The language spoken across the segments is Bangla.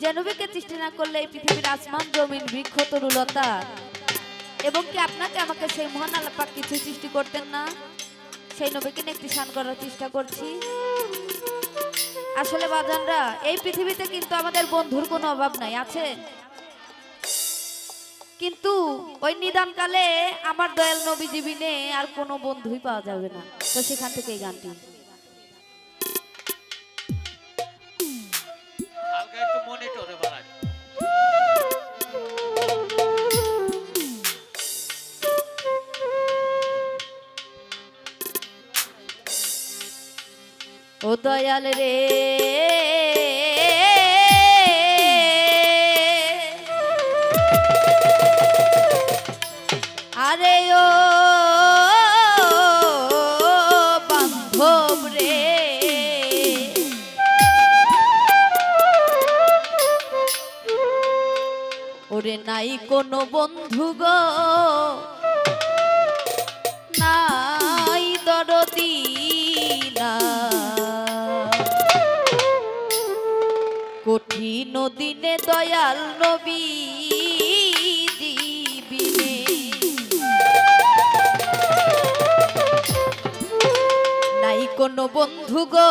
যে নবীকে সৃষ্টি না করলে এই পৃথিবীর আসমান, জমিন, বৃক্ষ, তরুলতা। এবং কি আপনাকে আমাকে সেই মহান আল্লাপাক কিছু সৃষ্টি করতেন না? সেই নবীকে নিয়ে একটি শান করার চেষ্টা করছি। আসলে বাজানরা, এই পৃথিবীতে কিন্তু আমাদের বন্ধুর কোনো অভাব নাই, আছে? কিন্তু ওই নিদানকালে আমার দয়াল নবী জীবিনে আর কোনো বন্ধুই পাওয়া যাবে না। তো সেখান থেকে এই গানটি। মনিটরে বাড়াই ও দয়াল রে। ওরে নাই কোনো বন্ধু গো। নাই দরদি কঠিন দিনে দয়াল নবী দিবিনে নাই কোনো বন্ধু গো।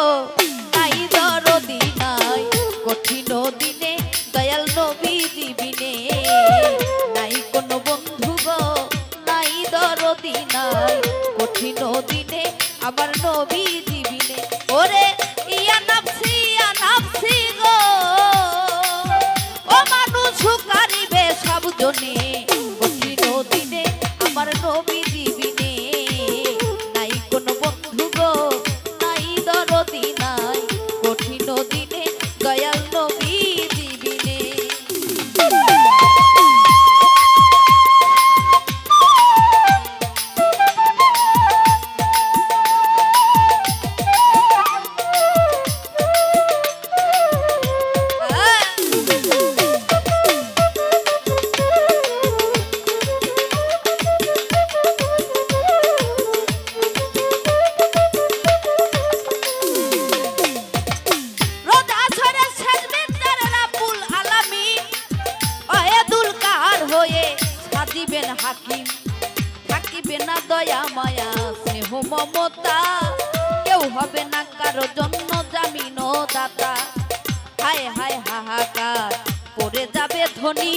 আমার নবী দিবিনে ওরে, ইয়া নাফসি ইয়া নাফসি গো। ও মানুষ কারিবে সব জনে কঠিন দিনে আমার নবী দিবিনে নাই কোন বন্ধু গো, নাই দরদি মমতা, কেউ হবে না কারও জন্য জামিন দাতা। হায় হায়, হাহাকার, পড়ে যাবে ধনী।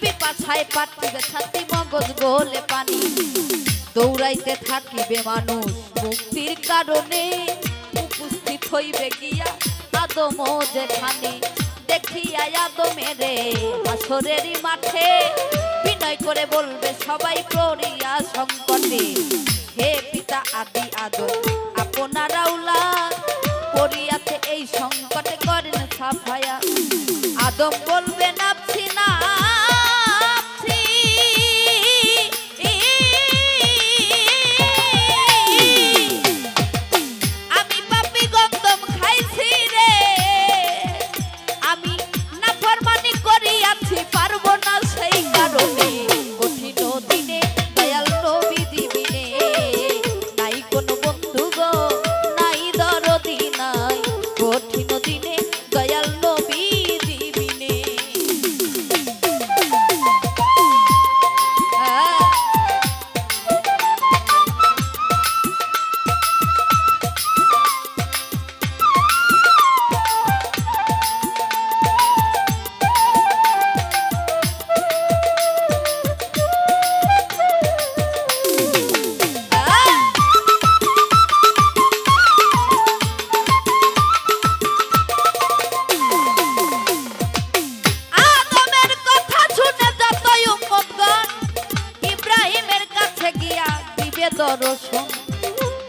পিপাছায় পাঠিবে ছাতি, মগজ, গোলে পানি। দৌড়াইতে থাকিবে মানুষ মুক্তির কারণে। উপস্থিত হইবে গিয়া আদম যেখানে দেখিয়া আদমেরে হাসরেরই মাঠে বিনয় করে বলবে, সবাই পড়িয়া সংকটে। হে পিতা আদি আদম আপনারা উলা পড়িয়াছে এই সংকটে করেন সাফায়া। আদম বলবে গিয়া দর্শন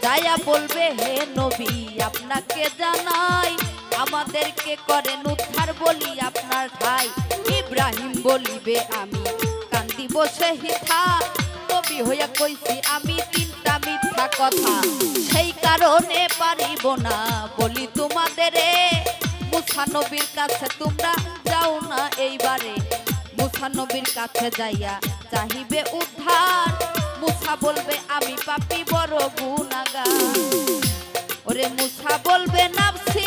যায়া বলবে, হে নবী, আপনাকে জানাই, আমাদেরকে করেন উদ্ধার বলি আপনার ভাই। ইব্রাহিম বলিবে, আমি কান্দি বসে হিথা নবী হইয়া কইছি, আমি তিনটা মিথ্যা কথা। সেই কারণে পারিব না বলি তোমাদের মুসা নবীর কাছে তোমরা যাও না এইবারে। মুসা নবীর কাছে যাইয়া চাহিবে উদ্ধার। মুসা বলবে পাপি বড় গুনাগা ওরে মুসা বলবে নাফসি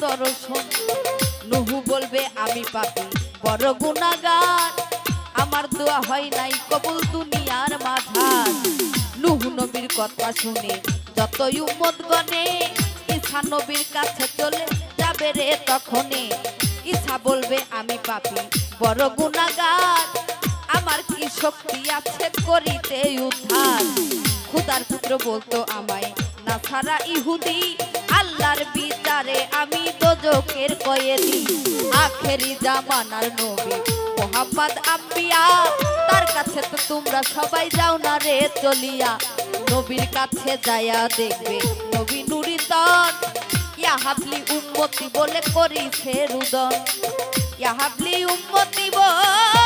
দর্শন নুহু বলবে, আমি পাপি। বড় গুণাগার। আমার দোয়া হয় নাই কবুল দুনিয়ার মাঝার। নুহু নবীর কথা শুনে যতই উম্মত গনে ঈসা নবীর কাছে চলে যাবে রে তখনে। ঈসা বলবে, আমি পাপি। বড় গুণাগার। আমার কি শক্তি আছে করিতে উদ্ধার? খুদার পুত্র বলতো আমায় না ছাড়া ইহুদি, আল্লাহর বিচারে আমি দোজকের কয়েদি। আখেরি জামানার নবী মোহাম্মদ আম্বিয়া, তার কাছে তো তোমরা সবাই যাও না রে চলিয়া। নবীর কাছে যায়া দেখবে নবী নুরিতন ইয়া হাবলি উম্মতি বলে করিছে রুদন। ইয়া হাবলি উম্মতি বলে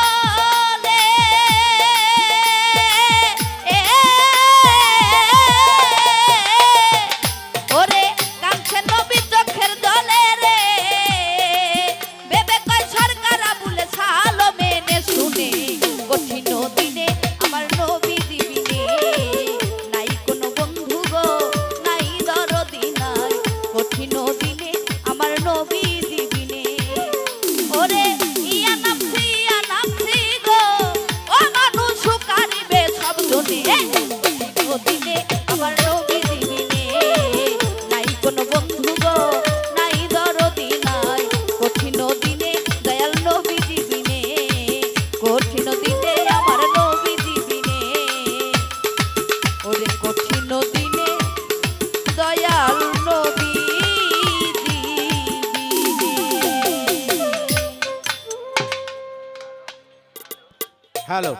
হ্যালো